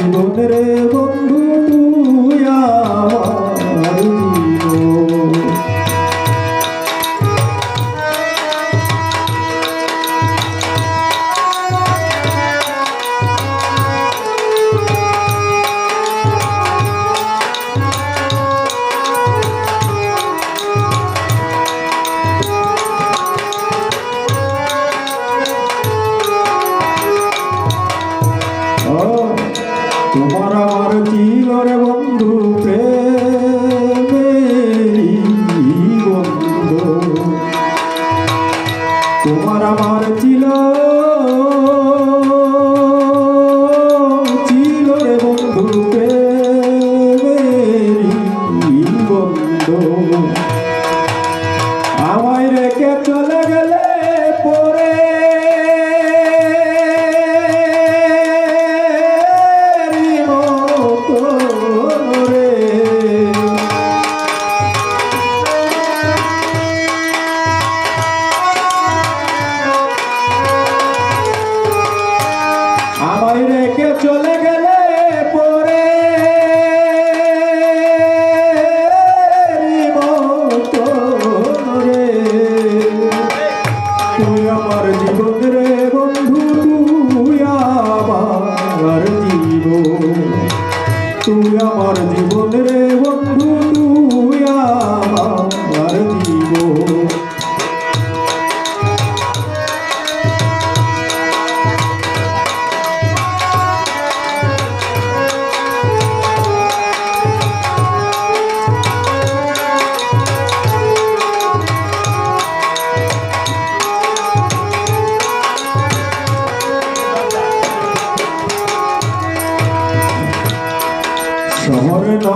encontraremos. varım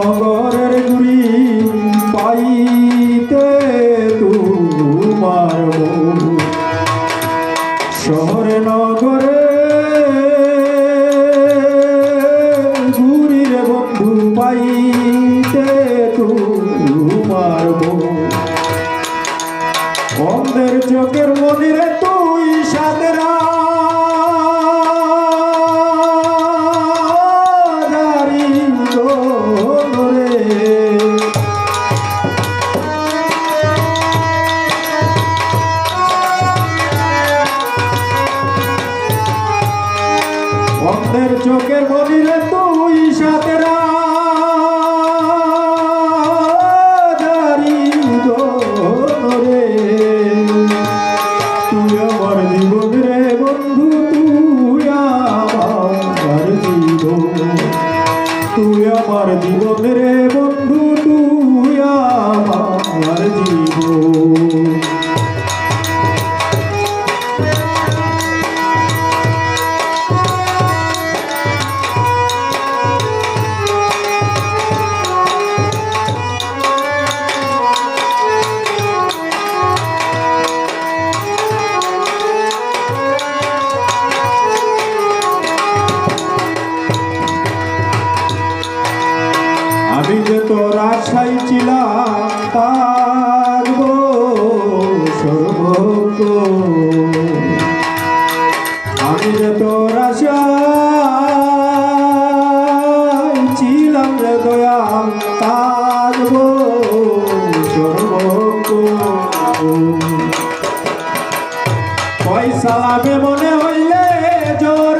নগরের গুড়ি পাইতে তোমার বন্ধু শহরে, নগরে গুড়ির বন্ধু পাইতে তোমার বন্ধু অন্ধের চোখের মনিরে তো আমি যে তোর আশাই ছিলাম পারব সর্বক আমি যে তোর আশাই ছিলাম রে দয়াল পারব সর্বক পয়সা লাভে মনে হইলে জোর